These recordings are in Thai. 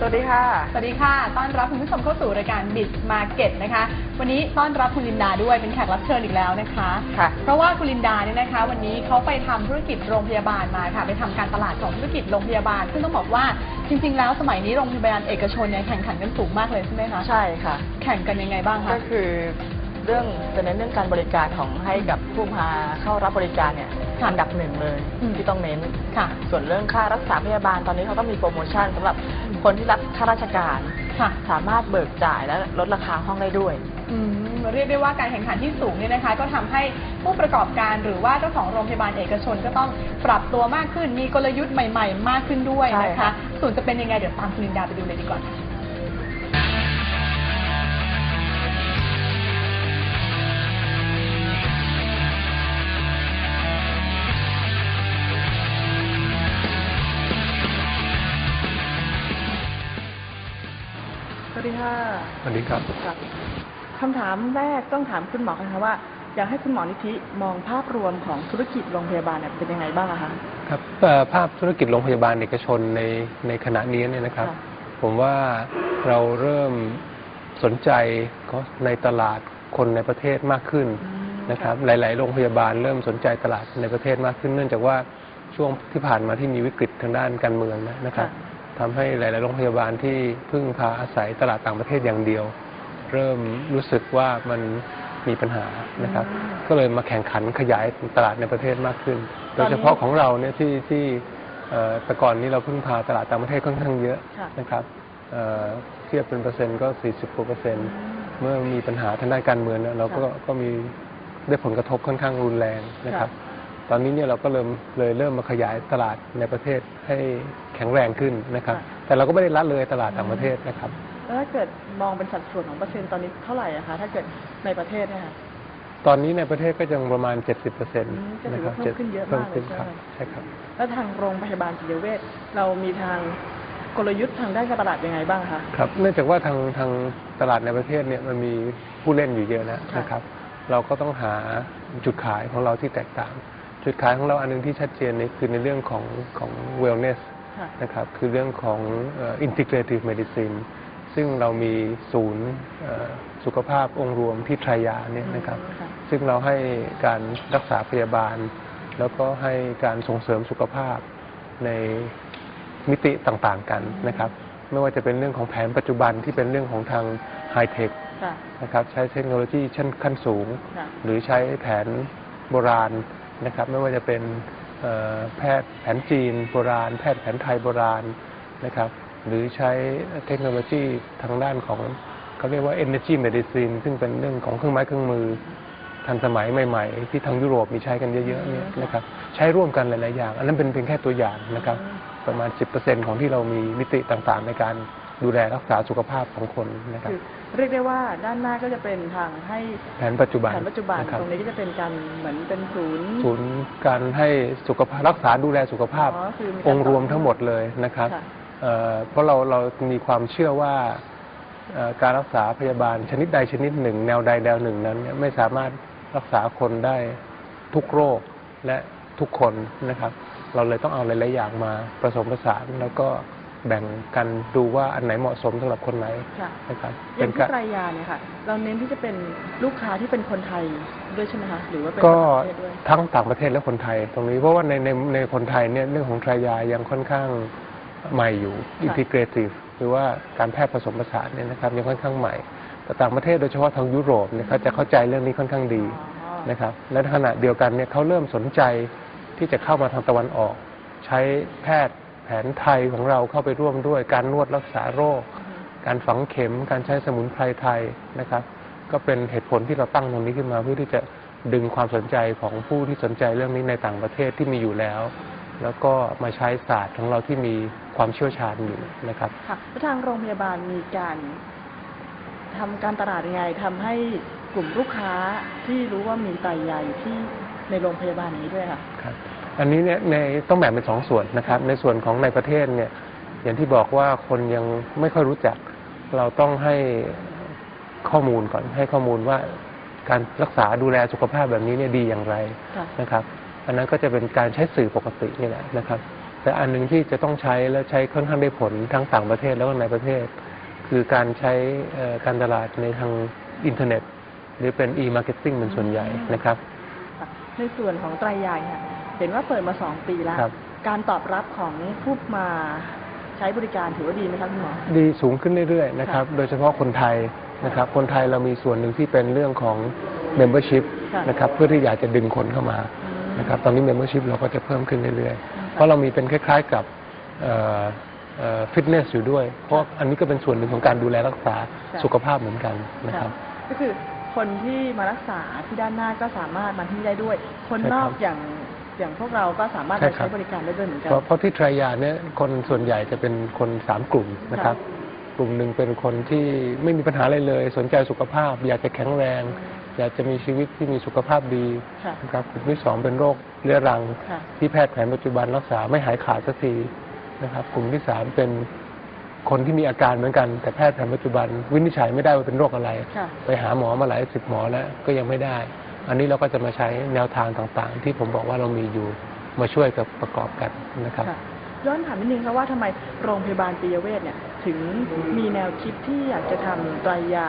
สวัสดีค่ะ สวัสดีค่ะ ต้อนรับคุณผู้ชมเข้าสู่รายการ Bit Market นะคะ วันนี้ต้อนรับคุณลินดาด้วยเป็นแขกรับเชิญอีกแล้วนะคะ ค่ะ เพราะว่าคุณลินดาเนี่ยนะคะ วันนี้เขาไปทำธุรกิจโรงพยาบาลมาค่ะ ไปทำการตลาดของธุรกิจโรงพยาบาล ซึ่งต้องบอกว่าจริง ๆ แล้วสมัยนี้โรงพยาบาลเอกชนเนี่ยแข่งขันกันสูงมากเลยใช่ไหมคะ ใช่ค่ะ แข่งกันยังไงบ้างคะ ก็คือ เรื่องจะเน้นเรื่องการบริการของให้กับผู้มาเข้ารับบริการเนี่ยค่ะอันดับหนึ่งเลยอืมที่ต้องเน้นค่ะส่วนเรื่องค่ารักษาพยาบาลตอนนี้เขาก็มีโปรโมชั่นสำหรับคนที่รับค่าราชการ ค่ะสามารถเบิกจ่ายและลดราคาห้องได้ด้วย อืมเรียกได้ว่าการแข่งขันที่สูงเนี่ยนะคะ ก็ทำให้ผู้ประกอบการหรือว่าเจ้าของโรงพยาบาลเอกชนก็ต้องปรับตัวมากขึ้น มีกลยุทธ์ใหม่ ๆ มากขึ้นด้วยใช่นะคะค่ะส่วนจะเป็นยังไงเดี๋ยวตามคุณลินดาไปดูเลยดีกว่าค่ะ ค่ะสวัสดีครับค่ะคำถามแรกต้องถามคุณหมอกันค่ะว่า อยากให้คุณหมอนิธิมองภาพรวมของธุรกิจโรงพยาบาลเนี่ยเป็นยังไงบ้างอะคะครับเอ่อภาพธุรกิจโรงพยาบาลเอกชนในในขณะนี้เนี่ยนะครับค่ะผมว่าเราเริ่มสนใจในตลาดคนในประเทศมากขึ้นนะครับ หลาย ๆ โรงพยาบาลเริ่มสนใจตลาดในประเทศมากขึ้น เนื่องจากว่าช่วงที่ผ่านมาที่มีวิกฤตทางด้านการเมืองนะครับ ทำให้หลาย ๆ โรงพยาบาลที่พึ่งพาอาศัยตลาดต่างประเทศอย่างเดียว เริ่มรู้สึกว่ามันมีปัญหานะครับ ก็เลยมาแข่งขันขยายตลาดในประเทศมากขึ้น โดยเฉพาะของเราเนี่ยที่ที่เอ่อแต่ก่อนนี้เราพึ่งพาตลาดต่างประเทศค่อนข้างเยอะค่ะนะครับเอ่อเทียบเป็นเปอร์เซ็นต์ก็ 40กว่าเปอร์เซ็นต์เมื่อมีปัญหาทางด้านการเมืองเนี่ยเราก็ค่ะก็มีได้ผลกระทบค่อนข้างรุนแรงนะครับค่ตอนนี้เนี่ยเราก็เริ่มเลยเริ่มมาขยายตลาดในประเทศให้ แข็งแรงขึ้นนะครับ แต่เราก็ไม่ได้ละเลยตลาดต่างประเทศนะครับ แล้วถ้าเกิดมองเป็นสัดส่วนของเปอร์เซ็นต์ตอนนี้เท่าไหร่อะคะถ้าเกิดในประเทศเนี่ยค่ะ ตอนนี้ในประเทศก็ยังประมาณ 70เปอร์เซ็นต์อืมก็ถืนะอครัว่าบเพิ่มขึ้นเยอะมากเลยพิ่ขึ้นครับใช่ไหมใช่ครับ แล้วทางโรงพยาบาลศิริเวชเรามีทางกลยุทธ์ทางด้านการตลาดยังไงบ้างคะ ครับเนื่องจากว่าทางทางตลาดในประเทศเนี่ยมันมีผู้เล่นอยู่เยอะนะค่ะนะครับ เราก็ต้องหาจุดขายของเราที่แตกต่าง จุดขายของเราอันหนึงที่ชัดเจนนี่คือในเรื่องของของ wellness ค่ะ นะครับ คือเรื่องของเอ่อ integrative medicine ซึ่งเรามีศูนย์เอ่อสุขภาพองค์รวมที่ทรายาเนี่ยนะครับอืมค่ะซึ่งเราให้การรักษาพยาบาล แล้วก็ให้การส่งเสริมสุขภาพในมิติต่างๆกันนะครับไม่ว่าจะเป็นเรื่องของแผนปัจจุบันที่เป็นเรื่องของทางไฮเทคค่ะนะครับใช้เทคโนโลยีชั้นขั้นสูงค่ะหรือใช้แผนโบราณนะครับ ไม่ว่าจะเป็นเอ่อ แพทย์แผนจีนโบราณ แพทย์แผนไทยโบราณนะครับหรือใช้เทคโนโลยีทางด้านของเขาเรียกว่า energy medicine ซึ่งเป็นเรื่องของเครื่องไม้เครื่องมือทันสมัยใหม่ ๆ ที่ทางยุโรปมีใช้กันเยอะๆเนี่ยนะครับใช้ร่วมกันหลายๆอย่าง อันนั้นเป็นเพียงแค่ตัวอย่างนะครับประมาณ 10%ของที่เรามีมิติต่างๆในการ ดูแลรักษาสุขภาพของคนนะครับ คือเรียกได้ว่าด้านหน้าก็จะเป็นทางให้แผนปัจจุบันแผนปัจจุบันนะครับตรงนี้ก็จะเป็นการเหมือนเป็นศูนย์ ศูนย์การให้สุขภาพรักษาดูแลสุขภาพอ๋อคือมีการองค์รวมทั้งหมดเลยนะครับค่ะเอ่อเพราะเราเรามีความเชื่อว่าเอ่อการรักษาพยาบาลชนิดใดชนิดหนึ่ง แนวใดแนวหนึ่งนั้นเนี่ยไม่สามารถรักษาคนได้ทุกโรคและทุกคนนะครับ เราเลยต้องเอาหลายๆอย่างมาผสมผสานแล้วก็ แบ่งกันดูว่าอันไหนเหมาะสมสำหรับคนไหนค่ะนะครับอเป็ย่านงกาที่รไตรยาเนี่ยค่ะเราเน้นที่จะเป็นลูกค้าที่เป็นคนไทยด้วยใช่ไหมคะหรือว่าเป็นก็ต่างประเทศด้วยทั้งต่างประเทศและคนไทย ตรงนี้เพราะว่าในในในคนไทยเนี่ยเรื่องของทรายายังค่อนข้างใหม่อยู่ integrative หรือว่าการแพทย์ผสมผสานเนี่ยนะครับยังค่อนข้างใหม่ แต่ต่างประเทศโดยเฉพาะทางยุโรปเนี่ยเขาจะเข้าใจเรื่องนี้ค่อนข้างดีอ๋อนะครับและขณะเดียวกันเนี่ยเขาเริ่มสนใจที่จะเข้ามาทางตะวันออก ใช้แพทย์แผนไทยของเราเข้าไปร่วมด้วย การนวดรักษาโรค การฝังเข็ม การใช้สมุนไพรไทยนะครับ ก็เป็นเหตุผลที่เราตั้งตรงนี้ขึ้นมาเพื่อที่จะดึงความสนใจของผู้ที่สนใจเรื่องนี้ในต่างประเทศที่มีอยู่แล้ว แล้วก็มาใช้ศาสตร์ของเราที่มีความเชี่ยวชาญอยู่นะครับค่ะแล้วทางโรงพยาบาลมีการทำการตลาดยังไงทำให้กลุ่มลูกค้าที่รู้ว่ามีไตยาอยู่ที่ในโรงพยาบาลนี้ด้วยค่ะครับ อันนี้เนี่ยในต้องแบ่งเป็นสองส่วนนะครับ ในส่วนของในประเทศเนี่ย อย่างที่บอกว่าคนยังไม่ค่อยรู้จัก เราต้องให้ข้อมูลก่อนให้ข้อมูลว่าการรักษาดูแลสุขภาพแบบนี้เนี่ยดีอย่างไรนะครับ อันนั้นก็จะเป็นการใช้สื่อปกตินี่แหละนะครับ แต่อันหนึ่งที่จะต้องใช้และใช้ค่อนข้างได้ผลทั้งต่างประเทศแล้วก็ในประเทศ คือการใช้การตลาดในทางอินเทอร์เน็ต หรือเป็น e-marketing เป็นส่วนใหญ่นะครับ ในส่วนของไตรยายค่ะ เห็นว่าเปิดมาสองปีแล้ว ครับ การตอบรับของผู้มาใช้บริการถือว่าดีไหมครับคุณหมอ ดีสูงขึ้นเรื่อยๆนะครับ โดยเฉพาะคนไทยนะครับ คนไทยเรามีส่วนหนึ่งที่เป็นเรื่องของ membership ค่ะ นะครับ เพื่อที่อยากจะดึงคนเข้ามาอืม นะครับ ตอนนี้ membership เราก็จะเพิ่มขึ้นเรื่อยๆ เพราะเรามีเป็นคล้ายๆกับฟิตเนสอยู่ด้วย เพราะอันนี้ก็เป็นส่วนหนึ่งของการดูแลรักษาค่ะ สุขภาพเหมือนกันนะครับ ก็คือคนที่มารักษาที่ด้านหน้าก็สามารถมาที่นี่ได้ด้วย คนใช่นครัอบกอย่าง อย่างพวกเราก็สามารถใช่มาครับ ใช้บริการได้ด้วยเหมือนกัน เพราะเพราะที่ทรายาเนี่ยคนส่วนใหญ่จะเป็นคนสามกลุ่มนะครับ กลุ่มหนึ่งเป็นคนที่ไม่มีปัญหาอะไรเลย สนใจสุขภาพ อยากจะแข็งแรง อยากจะมีชีวิตที่มีสุขภาพดีค่ะนะครับกลุ่มที่สองเป็นโรคเรื้อรัง ค่ะ ที่แพทย์แผนปัจจุบันรักษาไม่หายขาดสักทีนะครับ กลุ่มที่สามเป็นคนที่มีอาการเหมือนกัน แต่แพทย์แผนปัจจุบัน วินิจฉัยไม่ได้ว่าเป็นโรคอะไร ค่ะ ไปหาหมอมาหลายสิบหมอแล้วก็ยังไม่ได้ อันนี้เราก็จะมาใช้แนวทางต่างๆ ที่ผมบอกว่าเรามีอยู่มาช่วยกับประกอบกันนะครับค่ะย้อนถามนิดนึงครับว่าทำไมโรงพยาบาลปิยเวชเนี่ยถึงมีแนวคิดที่อยากจะทำไตรยา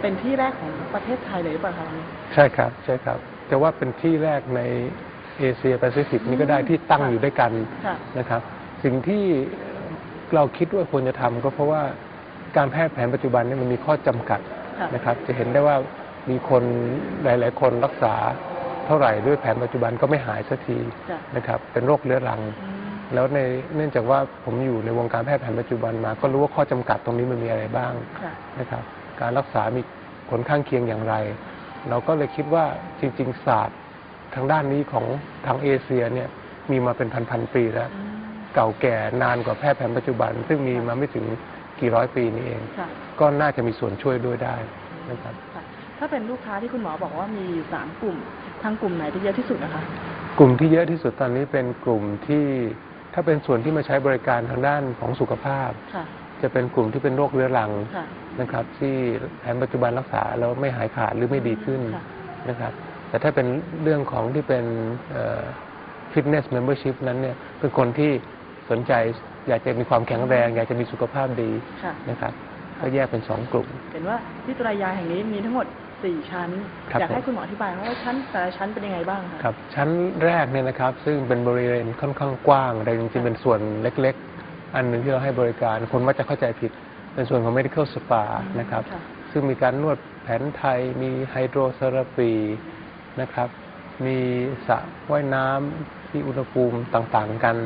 เป็นที่แรกของประเทศไทยเลยหรือเปล่าครับใช่ครับใช่ครับจะว่าเป็นที่แรกในเอเชียแปซิฟิกนี่ก็ได้ที่ตั้งอยู่ด้วยกันค่ะนะครับ สิ่งที่เราคิดว่าควรจะทำก็เพราะว่าการแพทย์แผนปัจจุบันเนี่ยมันมีข้อจำกัดค่ะนะครับ จะเห็นได้ว่า มีคนหลาย ๆ คนรักษาเท่าไหร่ด้วยแผนปัจจุบันก็ไม่หายสักทีจ้ะนะครับ เป็นโรคเรื้อรังอืมแล้วในเนื่องจากว่าผมอยู่ในวงการแพทย์แผนปัจจุบันมา ก็รู้ว่าข้อจำกัดตรงนี้มันมีอะไรบ้างค่ะนะครับ การรักษามีผลข้างเคียงอย่างไร เราก็เลยคิดว่าจริง ๆ ศาสตร์ทางด้านนี้ของทางเอเชียเนี่ยมีมาเป็นพันๆปีแล้วอืมเก่าแก่นานกว่าแพทย์แผนปัจจุบัน ซึ่งมีมาไม่ถึงกี่ร้อยปีนี้เองค่ะก็น่าจะมีส่วนช่วยด้วยได้นะครับค่ะ ถ้าเป็นลูกค้าที่คุณหมอบอกว่ามีอยู่สามกลุ่ม ทางกลุ่มไหนที่เยอะที่สุดนะคะ กลุ่มที่เยอะที่สุดตอนนี้เป็นกลุ่มที่ถ้าเป็นส่วนที่มาใช้บริการทางด้านของสุขภาพค่ะจะเป็นกลุ่มที่เป็นโรคเรื้อรังค่ะนะครับ ที่แผนปัจจุบันรักษาแล้วไม่หายขาดหรือไม่ดีขึ้นค่ะนะครับ แต่ถ้าเป็นเรื่องของที่เป็นฟิตเนสเมมเบอร์ชิพนั้นเนี่ยเป็นคนที่สนใจอยากจะมีความแข็งแรง อยากจะมีสุขภาพดีค่ะนะครับก็แยกเป็นสองกลุ่ม เห็นว่าที่ตรายาแห่งนี้มีทั้งหมด สี่ชั้น ครับอยากให้ผม คุณหมออธิบายว่าชั้นแต่ละชั้นเป็นยังไงบ้างคะ ครับชั้นแรกเนี่ยนะครับซึ่งเป็นบริเวณค่อนข้างกว้างแต่จริงๆเป็นส่วนเล็กๆ อันหนึ่งที่เราให้บริการคนมักจะเข้าใจผิด เป็นส่วนของ medical spa นะครับ ค่ะ ซึ่งมีการนวดแผนไทย มีไฮโดรเทอราปีนะครับ มีสระว่ายน้ำที่อุณหภูมิต่างๆ กัน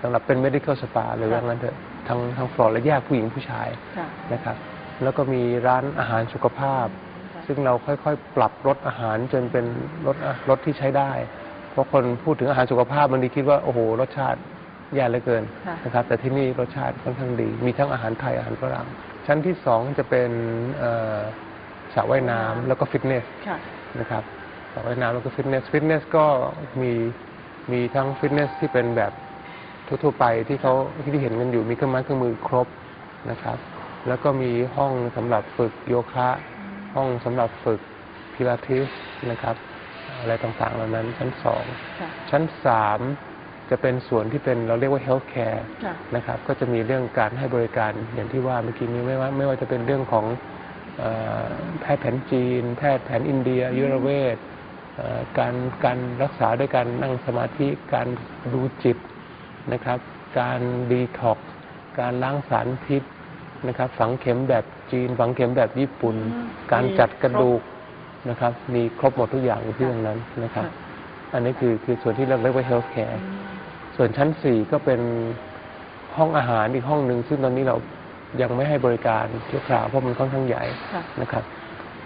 สำหรับเป็น medical spa หรือว่างั้นเถอะทางทางฟลอร์และแยกผู้หญิงผู้ชาย ค่ะ นะครับแล้วก็มีร้านอาหารสุขภาพค่ะ ซึ่งเราค่อยๆ ปรับรสอาหารจนเป็นรสอะรสที่ใช้ได้ เพราะคนพูดถึงอาหารสุขภาพบางทีคิดว่าโอ้โหรสชาติแย่เหลือเกินค่ะนะครับ แต่ที่นี่รสชาติค่อนข้างดี มีทั้งอาหารไทยอาหารฝรั่งชั้นที่สองจะเป็นเอ่อสระว่ายน้ำแล้วก็ฟิตเนสค่ะนะครับสระว่ายน้ำแล้วก็ฟิตเนสฟิตเนสก็มีมีทั้งฟิตเนสที่เป็นแบบทั่วๆไปที่เขาที่เห็นกันอยู่มีเครื่องไม้เครื่องมือครบนะครับ แล้วก็มีห้องสำหรับฝึกโยคะ ห้องสำหรับฝึกพิลาทิสนะครับ อะไรต่างๆเหล่านั้นชั้นสองค่ะ ชั้นสามจะเป็นส่วนที่เป็นเราเรียกว่า health care ค่ะ นะครับก็จะมีเรื่องการให้บริการอย่างที่ว่าเมื่อกี้นี้ไม่ว่าไม่ว่าจะเป็นเรื่องของเอ่อแพทย์แผนจีน แพทย์แผนอินเดีย ยุรเวชเอ่อการการรักษาด้วยการนั่งสมาธิการดูจิตนะครับ การดีท็อกการล้างสารพิษ นะครับ ฝังเข็มแบบจีน ฝังเข็มแบบญี่ปุ่น อืมการมีจัดกระครบดูกนะครับ มีครบหมดทุกอย่างอยู่ที่ตรงนั้นนะครับ ค่ะ อันนี้คือคือส่วนที่เราเรียกว่า health care อืมส่วนชั้นสี่ก็เป็นห้องอาหารอีกห้องหนึ่งซึ่งตอนนี้เรายังไม่ให้บริการชั่วคราวเพราะมันค่อนข้างใหญ่ค่ะ นะครับ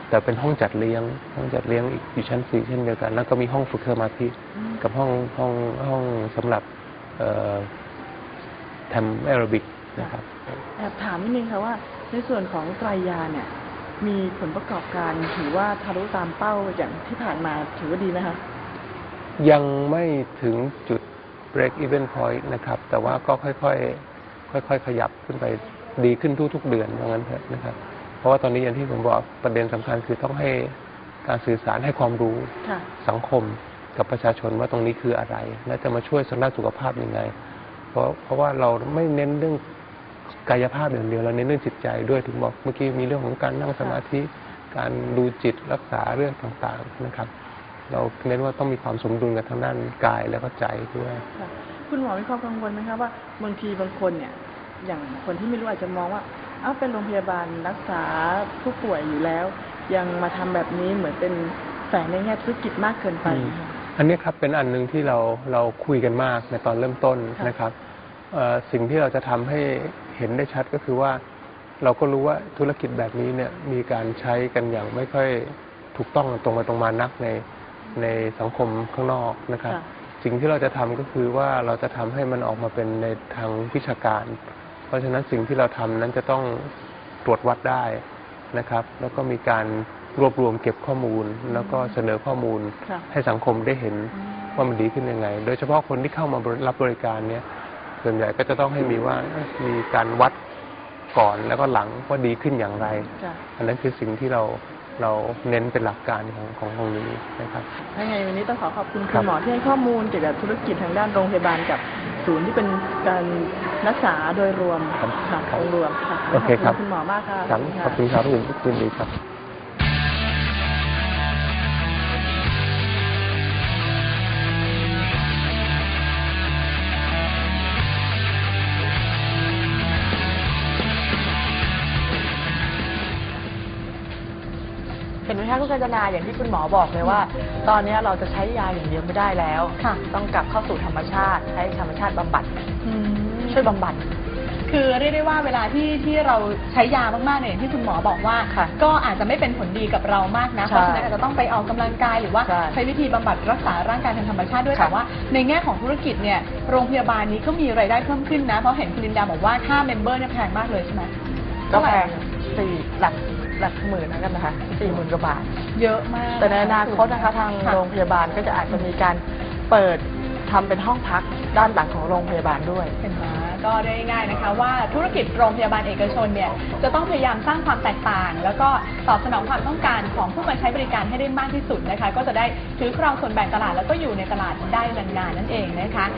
แต่เป็นห้องจัดเลี้ยง ห้องจัดเลี้ยงอีกอยู่ชั้นสี่เช่นเดียวกัน แล้วก็มีห้องฝึกสมาธิอืมกับห้องห้องห้องสำหรับเอ่อทำแอโรบิก นะครับแอบถามนิดนึงค่ะว่า ในส่วนของไตรยาเนี่ย มีผลประกอบการถือว่าทะลุตามเป้าอย่างที่ผ่านมาถือว่าดีไหมคะยังไม่ถึงจุด break even point นะครับ แต่ว่าก็ค่อยๆ ค่อย ๆ ขยับขึ้นไปดีขึ้นทุกๆ เดือนว่างั้นเถอะนะครับ เพราะว่าตอนนี้อย่างที่ผมบอกประเด็นสำคัญคือต้องให้การสื่อสารให้ความรู้ค่ะสังคมกับประชาชนว่าตรงนี้คืออะไร และจะมาช่วยสำหรับสุขภาพยังไง เพราะเพราะว่าเราไม่เน้นเรื่อง กายภาพอย่างเดียวเราเน้นเรื่องจิตใจด้วยถึงบอกเมื่อกี้มีเรื่องของการนั่งสมาธิ การดูจิตรักษาเรื่องต่างๆนะครับ เราเน้นว่าต้องมีความสมดุลกับทางด้านกายแล้วก็ใจด้วยค่ะคุณหมอมีความกังวลไหมคะว่าบางทีบางคนเนี่ยอย่างคนที่ไม่รู้อาจจะมองว่าเอ้าเป็นโรงพยาบาลรักษาผู้ป่วยอยู่แล้ว ยังมาทำแบบนี้เหมือนเป็นแฝงในแง่ธุรกิจมากเกินไปอืมค่ะอันนี้ครับเป็นอันหนึ่งที่เราเราคุยกันมากในตอนเริ่มต้นค่ะนะครับเอ่อสิ่งที่เราจะทำให้ เห็นได้ชัดก็คือว่าเราก็รู้ว่าธุรกิจแบบนี้เนี่ยมีการใช้กันอย่างไม่ค่อยถูกต้องตรงไปตรงมานักในในสังคมข้างนอกนะครับค่ะสิ่งที่เราจะทำก็คือว่าเราจะทำให้มันออกมาเป็นในทางวิชาการ เพราะฉะนั้นสิ่งที่เราทำนั้นจะต้องตรวจวัดได้นะครับ แล้วก็มีการรวบรวมเก็บข้อมูล แล้วก็เสนอข้อมูลค่ะให้สังคมได้เห็นว่ามันดีขึ้นยังไง โดยเฉพาะคนที่เข้ามารับบริการเนี่ย ส่วนใหญ่ก็จะต้องให้มีว่าเอ้ยมีการวัดก่อนแล้วก็หลังว่าดีขึ้นอย่างไรค่ะอันนั้นคือสิ่งที่เราเราเน้นเป็นหลักการของของตรงนี้นะครับถ้าไงวันนี้ต้องขอขอบคุณคคุรัณบหมอที่ให้ข้อมูลเกี่ยวกับธุรกิจทางด้านโรงพยาบาลกับศูนย์ที่เป็นการรักษาโดยรวมครับค่ะครับองค์รวมค่ะโอเคครับขอบคุณคุณหมอมากค่ะครับสวัสดีขอบคุณครับยินดีครับ คะคุณกัญจนาอย่างที่คุณหมอบอกเลยว่า ตอนนี้เราจะใช้ยาอย่างเดียวไม่ได้แล้ว ค่ะ ต้องกลับเข้าสู่ธรรมชาติ ใช้ธรรมชาติบำบัด อืมช่วยบำบัด คือเรียกได้ว่าเวลาที่ที่เราใช้ยามากๆเนี่ยอย่างที่คุณหมอบอกว่า ค่ะก็อาจจะไม่เป็นผลดีกับเรามากนะ ใช่เพราะฉะนั้นอาจจะต้องไปออกกำลังกายหรือว่าใช่ใช้วิธีบำบัดรักษาร่างกายทางธรรมชาติด้วยค่ะแต่ว่า ในแง่ของธุรกิจเนี่ยโรงพยาบาลนี้ก็มีรายได้เพิ่มขึ้นนะ เพราะเห็นคุณลินดาบอกว่าค่าเมมเบอร์เนี่ยแพงมากเลยใช่ไหมก็แพงสี่หลัก หลักหมื่นนะกันนะคะสี่หมื่นกว่าบาท เยอะมาก แต่ในอนาคตนะคะทางค่ะโรงพยาบาลก็จะอาจจะมีการเปิดทำเป็นห้องพักด้านหลังของโรงพยาบาลด้วยเห็นไหมก็ได้ง่ายๆนะคะ ว่าธุรกิจโรงพยาบาลเอกชนเนี่ยจะต้องพยายามสร้างความแตกต่าง แล้วก็ตอบสนองความต้องการของผู้มาใช้บริการให้ได้มากที่สุดนะคะ ก็จะได้ถือครองส่วนแบ่งตลาดแล้วก็อยู่ในตลาดได้นานๆนั่นเองนะคะ